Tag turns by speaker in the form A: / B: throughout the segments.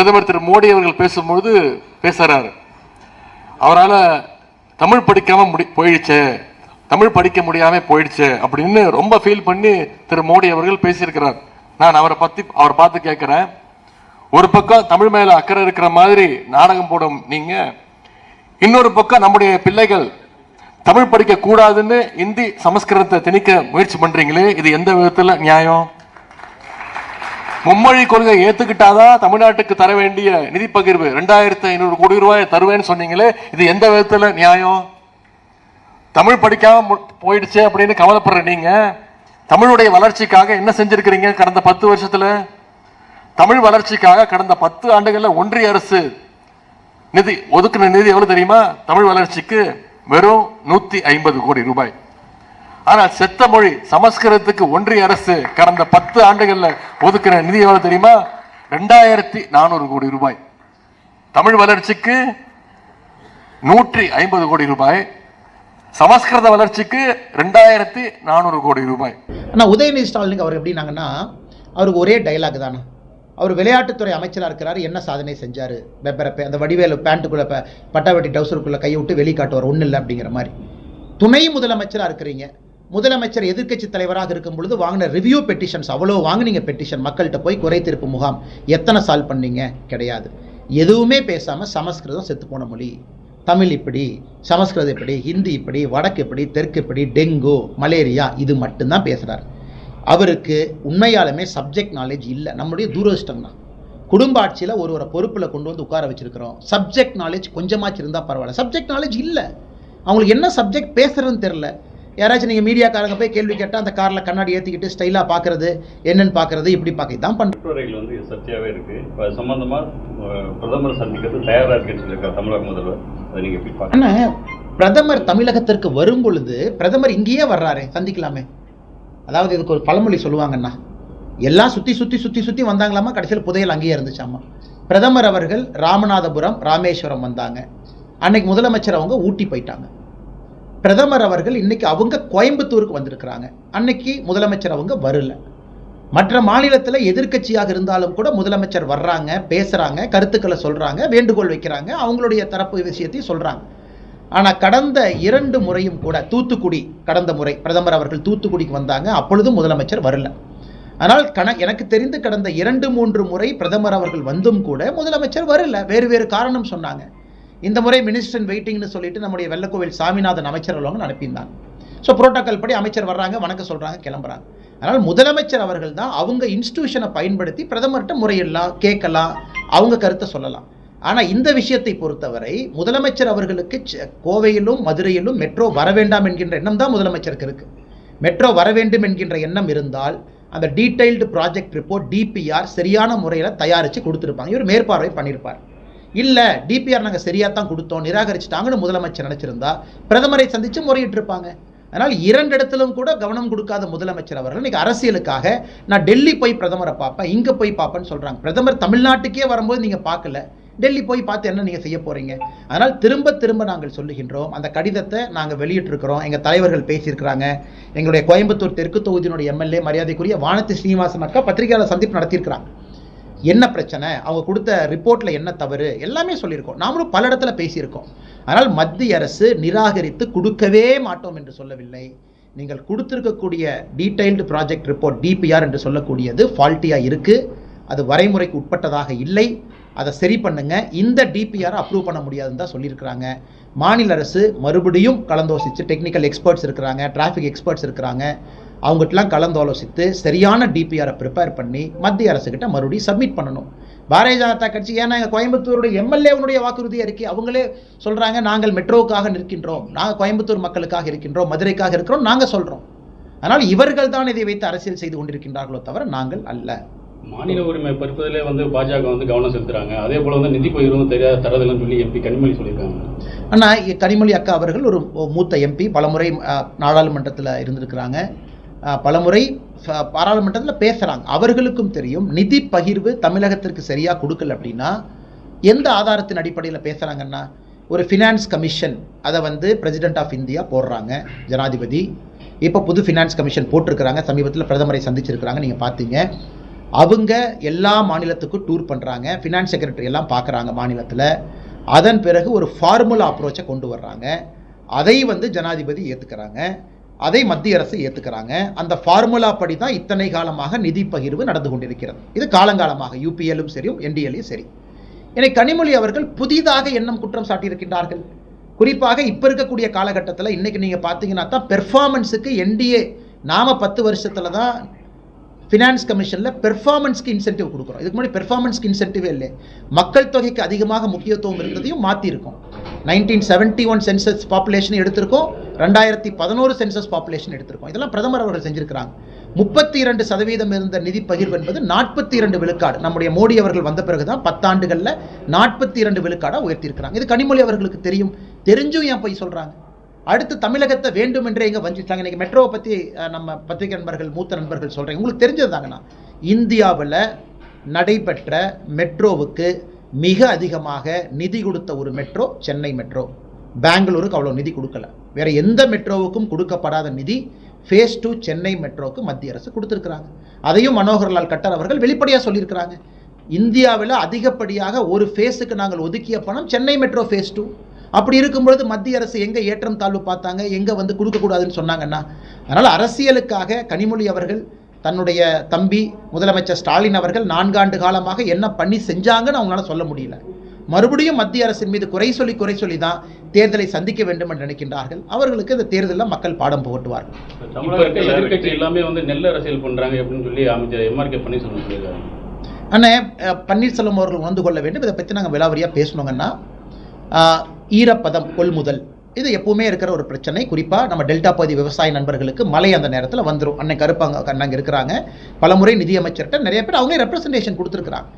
A: பிரதமர் திரு மோடி அவர்கள் பேசும்பொழுது பேசுறாரு. அவரால் தமிழ் படிக்காமல் முடி போயிடுச்சே தமிழ் படிக்க முடியாம போயிடுச்சே அப்படின்னு ரொம்ப ஃபீல் பண்ணி திரு மோடி அவர்கள் பேசியிருக்கிறார். நான் அவரை பத்தி அவரை பார்த்து கேட்கிறேன். ஒரு பக்கம் தமிழ் மேல அக்கறை இருக்கிற மாதிரி நாடகம் போடும் நீங்க இன்னொரு பக்கம் நம்முடைய பிள்ளைகள் தமிழ் படிக்க கூடாதுன்னு இந்தி சமஸ்கிருதத்தை திணிக்க முயற்சி பண்றீங்களே இது எந்த விதத்துல நியாயம்? மும்மொழி கொள்கை ஏத்துக்கிட்டாதான் தமிழ்நாட்டுக்கு தர வேண்டிய நிதி பகிர்வு. ரெண்டாயிரத்தி ஐநூறு கோடி ரூபாய் தருவேன்னு சொன்னீங்களே இது எந்த விதத்துல நியாயம்? தமிழ் படிக்காம போயிடுச்சு போயிடுச்சே அப்படின்னு கவலைப்படுற நீங்க தமிழுடைய வளர்ச்சிக்காக என்ன செஞ்சிருக்கிறீங்க கடந்த பத்து வருஷத்துல? தமிழ் வளர்ச்சிக்காக கடந்த பத்து ஆண்டுகள்ல ஒன்றிய அரசு நிதி ஒதுக்குன நிதி எவ்வளவு தெரியுமா? தமிழ் வளர்ச்சிக்கு வெறும் நூத்தி ஐம்பது கோடி ரூபாய். ஆனால் செத்த மொழி சமஸ்கிருதத்துக்கு ஒன்றிய அரசு கடந்த பத்து ஆண்டுகளில் ஒதுக்கிற நிதி எவ்வளவு தெரியுமா? ரெண்டாயிரத்தி நானூறு கோடி ரூபாய். தமிழ் வளர்ச்சிக்கு நூற்றி ஐம்பது கோடி ரூபாய். சமஸ்கிருத வளர்ச்சிக்கு ரெண்டாயிரத்தி நானூறு கோடி ரூபாய்.
B: ஆனால் உதயநிதி ஸ்டாலினுக்கு அவர் எப்படின்னாங்கன்னா அவருக்கு ஒரே டைலாக் தானே அவர் விளையாட்டுத்துறை அமைச்சராக இருக்கிறார் என்ன சாதனை செஞ்சார்? பெப்பரப்பே அந்த வடிவேலு பேண்ட்டுக்குள்ளே பட்டாவட்டி டவுசருக்குள்ளே கையை விட்டு வெளி காட்டுவார் ஒன்றும் இல்லை அப்படிங்கிற மாதிரி. துணை முதலமைச்சராக இருக்கிறீங்க. முதலமைச்சர் எதிர்க்கட்சி தலைவராக இருக்கும் பொழுது வாங்கின ரிவ்யூ பெட்டிஷன்ஸ் அவ்வளோ வாங்குனீங்க பெட்டிஷன் மக்கள்கிட்ட போய் குறை தீர்ப்பு முகாம். எத்தனை சால்வ் பண்ணீங்க? கிடையாது. எதுவுமே பேசாமல் சமஸ்கிருதம் செத்து போன மொழி. தமிழ் இப்படி சமஸ்கிருதம் இப்படி ஹிந்தி இப்படி வடக்கு இப்படி தெற்கு இப்படி டெங்கு மலேரியா இது மட்டும்தான் பேசுகிறார் அவருக்கு உண்மையாலுமே சப்ஜெக்ட் நாலேஜ் இல்லை. நம்முடைய தூரதிஷ்டம் தான். குடும்ப ஆட்சியில் ஒரு ஒரு பொறுப்பில் கொண்டு வந்து உட்கார வச்சிருக்கிறோம். சப்ஜெக்ட் நாலேஜ் கொஞ்சமாச்சு இருந்தால் பரவாயில்ல. சப்ஜெக்ட் நாலேஜ் இல்லை. அவங்களுக்கு என்ன சப்ஜெக்ட் பேசுகிறதுன்னு தெரில யாராச்சும் நீங்கள் மீடியாக்காரங்க போய் கேள்வி கேட்டால் அந்த காரில் கண்ணாடி ஏற்றிக்கிட்டு ஸ்டைலாக பார்க்குறது என்னன்னு பார்க்குறது இப்படி பார்க்க இதான் பண்ணுறோம்
C: கட்டுரைகள் வந்து சர்ச்சையாகவே இருக்கு. இப்போ அஹ், பிரதமர் சந்திக்கிறது தயாரா இருக்குன்னு சொல்லியிருக்காரு தமிழக முதல்வர். அதை நீங்க எப்படி பார்க்க
B: பிரதமர் தமிழகத்திற்கு வரும் பொழுது பிரதமர் இங்கேயே வர்றாரே சந்திக்கலாமே. அதாவது இதுக்கு ஒரு பழமொழி சொல்லுவாங்கண்ணா. எல்லாம் சுற்றி சுற்றி சுற்றி சுற்றி வந்தாங்களாமா? கடைசியில் புதையல் அங்கேயே இருந்துச்சாமா? பிரதமர் அவர்கள் ராமநாதபுரம் ராமேஸ்வரம் வந்தாங்க. அன்னைக்கு முதலமைச்சர் அவங்க ஊட்டி போயிட்டாங்க. பிரதமர் அவர்கள் இன்னைக்கு அவங்க கோயம்புத்தூருக்கு வந்திருக்கிறாங்க. அன்னைக்கு முதலமைச்சர் அவங்க வரல. மற்ற மாநிலத்தில் எதிர்க்கட்சியாக இருந்தாலும் கூட முதலமைச்சர் வர்றாங்க பேசுகிறாங்க கருத்துக்களை சொல்கிறாங்க வேண்டுகோள் வைக்கிறாங்க அவங்களுடைய தரப்பு விஷயத்தையும் சொல்கிறாங்க ஆனால் கடந்த இரண்டு முறையும் கூட தூத்துக்குடி கடந்த முறை பிரதமர் அவர்கள் தூத்துக்குடிக்கு வந்தாங்க அப்பொழுதும் முதலமைச்சர் வரல. ஆனால் கண எனக்கு தெரிந்து கடந்த இரண்டு மூன்று முறை பிரதமர் அவர்கள் வந்தும் கூட முதலமைச்சர் வரல. வேறு வேறு காரணம் சொன்னாங்க. இந்த முறை மினிஸ்டர் வெயிட்டிங்னு சொல்லிட்டு நம்முடைய வெள்ளக்கோவில் சாமிநாதன் அமைச்சர் அவங்க அனுப்பியிருந்தாங்க ஸோ புரோட்டோக்கால் படி அமைச்சர் வர்றாங்க வணக்கம் சொல்கிறாங்க கிளம்புறாங்க. அதனால் முதலமைச்சர் அவர்கள் தான் அவங்க இன்ஸ்டியூஷனை பயன்படுத்தி பிரதமர்கிட்ட முறையிடலாம் கேட்கலாம் அவங்க கருத்தை சொல்லலாம். ஆனால் இந்த விஷயத்தை பொறுத்தவரை முதலமைச்சர் அவர்களுக்கு கோவையிலும் மதுரையிலும் மெட்ரோ வர வேண்டாம் என்கின்ற எண்ணம் தான் முதலமைச்சருக்கு இருக்குது மெட்ரோ வர வேண்டும் என்கின்ற எண்ணம் இருந்தால் அந்த டீடைல்டு ப்ராஜெக்ட் ரிப்போர்ட் டிபிஆர் சரியான முறையில் தயாரித்து கொடுத்துருப்பாங்க. இவர் மேற்பார்வை பண்ணியிருப்பார். இல்லை டிபிஆர் நாங்கள் சரியாக தான் கொடுத்தோம் நிராகரிச்சிட்டாங்கன்னு முதலமைச்சர் நினச்சிருந்தா பிரதமரை சந்தித்து முறையிட்டிருப்பாங்க. அதனால் இரண்டு இடத்திலும் கூட கவனம் கொடுக்காத முதலமைச்சர் அவர்கள் இன்னைக்கு அரசியலுக்காக நான் டெல்லி போய் பிரதமரை பார்ப்பேன் இங்கே போய் பார்ப்பேன்னு சொல்கிறாங்க பிரதமர் தமிழ்நாட்டுக்கே வரும்போது நீங்கள் பார்க்கல. டெல்லி போய் பார்த்து என்ன நீங்கள் செய்ய போகிறீங்க அதனால் திரும்ப திரும்ப நாங்கள் சொல்லுகின்றோம். அந்த கடிதத்தை நாங்கள் வெளியிட்டிருக்கிறோம். எங்கள் தலைவர்கள் பேசியிருக்கிறாங்க. எங்களுடைய கோயம்புத்தூர் தெற்கு தொகுதியினுடைய எம்எல்ஏ மரியாதைக்குரிய வானதி ஸ்ரீனிவாசன் அக்கா பத்திரிகையாளர் சந்திப்பு நடத்தியிருக்கிறாங்க. என்ன பிரச்சனை? அவங்க கொடுத்த ரிப்போர்ட்டில் என்ன தவறு? எல்லாமே சொல்லியிருக்கோம். நாமளும் பல இடத்துல பேசியிருக்கோம். ஆனால் மத்திய அரசு நிராகரித்து கொடுக்கவே மாட்டோம் என்று சொல்லவில்லை. நீங்கள் கொடுத்துருக்கக்கூடிய டீடைல்டு ப்ராஜெக்ட் ரிப்போர்ட் டிபிஆர் என்று சொல்லக்கூடியது ஃபால்ட்டியாக இருக்குது அது வரைமுறைக்கு உட்பட்டதாக இல்லை. அதை சரி பண்ணுங்க. இந்த டிபிஆர் அப்ரூவ் பண்ண முடியாதுன்னு தான் சொல்லியிருக்கிறாங்க. மாநில அரசு மறுபடியும் கலந்தோசித்து டெக்னிக்கல் எக்ஸ்பர்ட்ஸ் இருக்கிறாங்க டிராஃபிக் எக்ஸ்பர்ட்ஸ் இருக்கிறாங்க. அவங்ககிட்டலாம் கலந்தாலோசித்து சரியான டிபிஆரை ப்ரிப்பேர் பண்ணி மத்திய அரசுக்கிட்ட மறுபடியும் சப்மிட் பண்ணணும். பாரதிய ஜனதா கட்சி ஏன்னா எங்கள் கோயம்புத்தூருடைய எம்எல்ஏவுடைய வாக்குறுதியாக இருக்கு. அவங்களே சொல்கிறாங்க நாங்கள் மெட்ரோவுக்காக நிற்கின்றோம். நாங்கள் கோயம்புத்தூர் மக்களுக்காக இருக்கின்றோம். மதுரைக்காக இருக்கிறோம். நாங்கள் சொல்கிறோம் ஆனால் இவர்கள் தான் இதை வைத்து அரசியல் செய்து கொண்டிருக்கின்றார்களோ தவிர நாங்கள் அல்ல.
C: மாநில உரிமை பறிப்பதிலே வந்து பாஜக வந்து கவனம் செலுத்துறாங்க. அதே போல வந்து நிதி பகிர்வும் தெரியாத தரதில்லைன்னு சொல்லி எம்பி கனிமொழி சொல்லியிருக்காங்க.
B: ஆனால் கனிமொழி அக்கா அவர்கள் ஒரு மூத்த எம்பி பலமுறை நாடாளுமன்றத்தில் இருந்திருக்கிறாங்க. பலமுறை பாராளுமன்றத்தில் பேசுகிறாங்க அவர்களுக்கும் தெரியும். நிதி பகிர்வு தமிழகத்திற்கு சரியாக கொடுக்கல அப்படின்னா எந்த ஆதாரத்தின் அடிப்படையில் பேசுகிறாங்கன்னா ஒரு ஃபினான்ஸ் கமிஷன் அதை வந்து பிரசிடென்ட் ஆஃப் இந்தியா போடுறாங்க ஜனாதிபதி. இப்போ புது ஃபினான்ஸ் கமிஷன் போட்டிருக்கிறாங்க சமீபத்தில் பிரதமரை சந்திச்சிருக்கிறாங்க நீங்கள் பார்த்தீங்க அவங்க எல்லா மாநிலத்துக்கும் டூர் பண்ணுறாங்க ஃபினான்ஸ் செக்ரட்டரி எல்லாம் பார்க்குறாங்க மாநிலத்தில். அதன் பிறகு ஒரு ஃபார்முலா அப்ரோச்சை கொண்டு வர்றாங்க. அதை வந்து ஜனாதிபதி ஏற்றுக்கிறாங்க அதை மத்திய அரசு ஏற்றுக்கிறாங்க அந்த ஃபார்முலா படி தான் இத்தனை காலமாக நிதி பகிர்வு நடந்து கொண்டிருக்கிறது. இது காலங்காலமாக யூபிஎல்லும் சரி என்டிஎல்லும் சரி. எனவே கனிமொழி அவர்கள் புதிதாக எண்ணம் குற்றம் சாட்டியிருக்கின்றார்கள். குறிப்பாக இப்போ இருக்கக்கூடிய காலகட்டத்தில் இன்னைக்கு நீங்கள் பார்த்தீங்கன்னா தான் பெர்ஃபார்மன்ஸுக்கு என்டிஏ நாம பத்து வருஷத்தில் தான் ஃபினான்ஸ் கமிஷனில் பெர்ஃபார்மன்ஸ்க்கு இன்சென்டிவ் கொடுக்குறோம். இதுக்கு முன்னாடி பெர்ஃபார்மன்ஸ்க்கு இன்சென்டிவே இல்லை. மக்கள் தொகைக்கு அதிகமாக முக்கியத்துவம் இருந்ததையும் மாற்றிருக்கோம் nineteen seventy one census population எடுத்திருக்கோம். ரெண்டாயிரத்தி பதினோரு சென்சஸ் பாப்புலேஷன் எடுத்திருக்கோம். இதெல்லாம் பிரதமர் அவர்கள் செஞ்சிருக்கிறாங்க. முப்பத்தி இரண்டு சதவீதம் இருந்த நிதி பகிர்வு என்பது நாற்பத்தி இரண்டு விழுக்காடு. நம்முடைய மோடி அவர்கள் வந்த பிறகு தான் பத்தாண்டுகளில் நாற்பத்தி இரண்டு விழுக்காடாக உயர்த்தியிருக்கிறாங்க. இது கனிமொழி அவர்களுக்கு தெரியும். தெரிஞ்சும் ஏன் போய் சொல்கிறாங்க அடுத்து தமிழகத்தை வேண்டும் என்றே இங்கே வஞ்சிட்டாங்க இன்னைக்கு மெட்ரோவை பற்றி நம்ம பத்திரிகை நண்பர்கள் மூத்த நண்பர்கள் சொல்கிறேன் உங்களுக்கு தெரிஞ்சது தாங்கண்ணா. இந்தியாவில் நடைபெற்ற மெட்ரோவுக்கு மிக அதிகமாக நிதி கொடுத்த ஒரு மெட்ரோ சென்னை மெட்ரோ பெங்களூருக்கு அவ்வளோ நிதி கொடுக்கல. வேற எந்த மெட்ரோவுக்கும் கொடுக்கப்படாத நிதி ஃபேஸ் டூ சென்னை மெட்ரோவுக்கு மத்திய அரசு கொடுத்துருக்குறாங்க. அதையும் மனோகர்லால் கட்டர் அவர்கள் வெளிப்படையாக சொல்லியிருக்கிறாங்க. இந்தியாவில் அதிகப்படியாக ஒரு ஃபேஸுக்கு நாங்கள் ஒதுக்கிய பணம் சென்னை மெட்ரோ ஃபேஸ் டூ அப்படி இருக்கும்பொழுது மத்திய அரசு எங்கே ஏற்றம் தாழ்வு பார்த்தாங்க எங்கே வந்து கொடுக்கக்கூடாதுன்னு சொன்னாங்கன்னா அதனால் அரசியலுக்காக கனிமொழி அவர்கள் தன்னுடைய தம்பி முதலமைச்சர் ஸ்டாலின் அவர்கள் நான்காண்டு காலமாக என்ன பண்ணி செஞ்சாங்கன்னு அவங்களால சொல்ல முடியல. மறுபடியும் மத்திய அரசின் மீது குறை சொல்லி குறை சொல்லி தான் தேர்தலை சந்திக்க வேண்டும் என்று நினைக்கின்றார்கள். அவர்களுக்கு இந்த தேர்தலில் மக்கள் பாடம் புகட்டுவார்கள்.
D: எல்லாமே வந்து நெல் அரசியல் பண்றாங்க அப்படின்னு சொல்லி அமைச்சர் எம்ஆர்கே பன்னீர்செல்வம் சொல்லியிருக்காங்க
B: அண்ணே பன்னீர்செல்வம் அவர்கள் உணர்ந்து கொள்ள வேண்டும். இதை பற்றி நாங்கள் விலாவரியாக பேசணுங்கன்னா ஈரப்பதம் கொள்முதல். இது எப்பவுமே இருக்கிற ஒரு பிரச்சனை. குறிப்பாக நம்ம டெல்டா பகுதி விவசாய நண்பர்களுக்கு மழை அந்த நேரத்தில் வந்துடும் அன்னைக்கு கருப்பாங்க அண்ணங்க இருக்கிறாங்க. பலமுறை நிதியமைச்சர்கிட்ட நிறைய பேர் அவங்களே ரெப்ரசன்டேஷன் கொடுத்துருக்குறாங்க.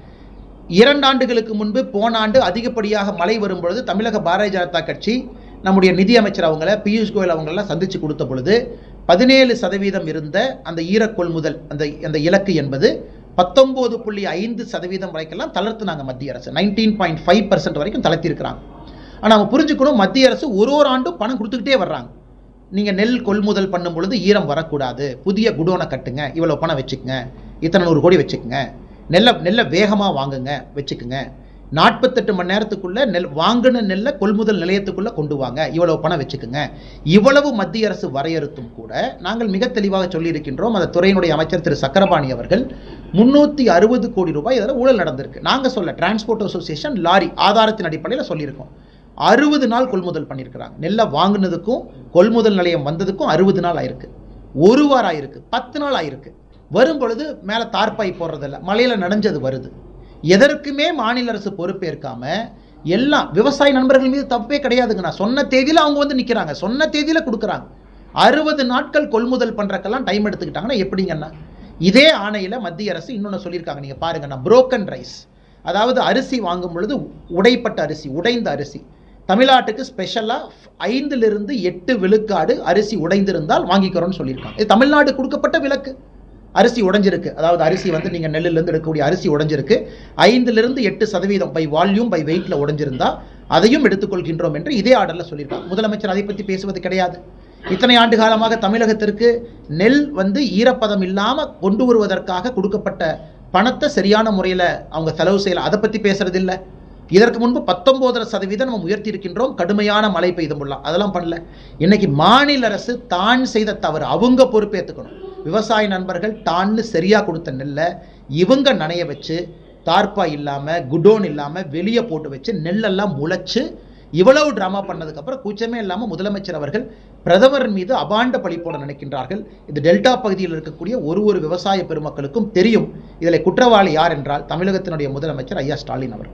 B: இரண்டு ஆண்டுகளுக்கு முன்பு போன ஆண்டு அதிகப்படியாக மழை வரும்பொழுது தமிழக பாரதிய ஜனதா கட்சி நம்முடைய நிதியமைச்சர் அவங்கள பியூஷ் கோயல் அவங்களெல்லாம் சந்தித்து கொடுத்த பொழுது பதினேழு சதவீதம் இருந்த அந்த ஈர கொள்முதல் அந்த அந்த இலக்கு என்பது பத்தொம்போது புள்ளி ஐந்து சதவீதம் வரைக்கெல்லாம் தளர்த்துனாங்க மத்திய அரசு. நைன்டீன் பாயிண்ட் ஃபைவ் பர்சன்ட் வரைக்கும் தளர்த்திருக்கிறாங்க ஆனால் நம்ம புரிஞ்சுக்கணும் மத்திய அரசு ஒரு ஒரு ஆண்டும் பணம் கொடுத்துக்கிட்டே வர்றாங்க. நீங்கள் நெல் கொள்முதல் பண்ணும் பொழுது ஈரம் வரக்கூடாது. புதிய குடோனை கட்டுங்க இவ்வளோ பணம் வச்சுக்கோங்க இத்தனை நூறு கோடி வச்சுக்கோங்க நெல்லை நெல்லை வேகமாக வாங்குங்க வச்சுக்குங்க. நாற்பத்தெட்டு மணி நேரத்துக்குள்ள நெல் வாங்கின நெல்லை கொள்முதல் நிலையத்துக்குள்ளே கொண்டு வாங்க இவ்வளவு பணம் வச்சுக்குங்க. இவ்வளவு மத்திய அரசு வரையறுத்தும் கூட நாங்கள் மிக தெளிவாக சொல்லியிருக்கின்றோம் அந்த துறையினுடைய அமைச்சர் திரு சக்கரபாணி அவர்கள் முன்னூற்றி அறுபது கோடி ரூபாய் இதில் ஊழல் நடந்திருக்கு. நாங்கள் சொல்ல டிரான்ஸ்போர்ட் அசோசியேஷன் லாரி ஆதாரத்தின் அடிப்படையில் சொல்லியிருக்கோம். அறுபது நாள் கொள்முதல் பண்ணியிருக்கிறாங்க நெல்லை வாங்கினதுக்கும் கொள்முதல் நிலையம் வந்ததுக்கும் அறுபது நாள் ஆயிருக்கு. ஒரு வாரம் ஆயிருக்கு. பத்து நாள் ஆயிருக்கு. வரும் பொழுது மேலே தார்ப்பாய் போடுறதில்ல. மழையில் நனைஞ்சது வருது. எதற்குமே மாநில அரசு பொறுப்பேற்காம எல்லாம் விவசாய நண்பர்கள் மீது தப்பே கிடையாதுங்க நான் சொன்ன தேதியில் அவங்க வந்து நிற்கிறாங்க சொன்ன தேதியில் கொடுக்குறாங்க. அறுபது நாட்கள் கொள்முதல் பண்ணுறக்கெல்லாம் டைம் எடுத்துக்கிட்டாங்கன்னா எப்படிங்கண்ணா? இதே ஆணையில் மத்திய அரசு இன்னொன்று சொல்லியிருக்காங்க. நீங்கள் பாருங்கண்ணா புரோக்கன் ரைஸ் அதாவது அரிசி வாங்கும் பொழுது உடைப்பட்ட அரிசி உடைந்த அரிசி. தமிழ்நாட்டுக்கு ஸ்பெஷலாக ஐந்திலிருந்து எட்டு விழுக்காடு அரிசி உடைந்திருந்தால் வாங்கிக்கிறோம்னு சொல்லியிருக்காங்க. இது தமிழ்நாடு கொடுக்கப்பட்ட விலக்கு அரிசி உடைஞ்சிருக்கு. அதாவது அரிசி வந்து நீங்கள் நெல்லுலேருந்து எடுக்கக்கூடிய அரிசி உடைஞ்சிருக்கு. ஐந்திலிருந்து எட்டு சதவீதம் பை வால்யூம் பை வெயிட்டில் உடைஞ்சிருந்தா அதையும் எடுத்துக்கொள்கின்றோம் என்று இதே ஆர்டரில் சொல்லியிருக்காங்க. முதலமைச்சர் அதை பற்றி பேசுவது கிடையாது. இத்தனை ஆண்டு காலமாக தமிழகத்திற்கு நெல் வந்து ஈரப்பதம் இல்லாமல் கொண்டு வருவதற்காக கொடுக்கப்பட்ட பணத்தை சரியான முறையில் அவங்க செலவு செய்யல. அதை பற்றி பேசுறதில்லை. இதற்கு முன்பு பத்தொம்போதரை சதவீதம் நம்ம உயர்த்தி இருக்கின்றோம் கடுமையான மழை பெய்துமுள்ளலாம் அதெல்லாம் பண்ணல. இன்னைக்கு மாநில அரசு தான் செய்த தவறு. அவங்க பொறுப்பேற்றுக்கணும் விவசாய நண்பர்கள் தான்னு சரியாக கொடுத்த நெல்லை இவங்க நனைய வச்சு தார்ப்பா இல்லாமல் குடோன் இல்லாமல் வெளியே போட்டு வச்சு நெல்லெல்லாம் முளைச்சு இவ்வளவு ட்ராமா பண்ணதுக்கப்புறம் கூச்சமே இல்லாமல் முதலமைச்சர் அவர்கள் பிரதமர் மீது அபாண்ட பழி போட நினைக்கின்றார்கள். இது டெல்டா பகுதியில் இருக்கக்கூடிய ஒரு ஒரு விவசாய பெருமக்களுக்கும் தெரியும். இதில் குற்றவாளி யார் என்றால் தமிழகத்தினுடைய முதலமைச்சர் ஐயா ஸ்டாலின் அவர்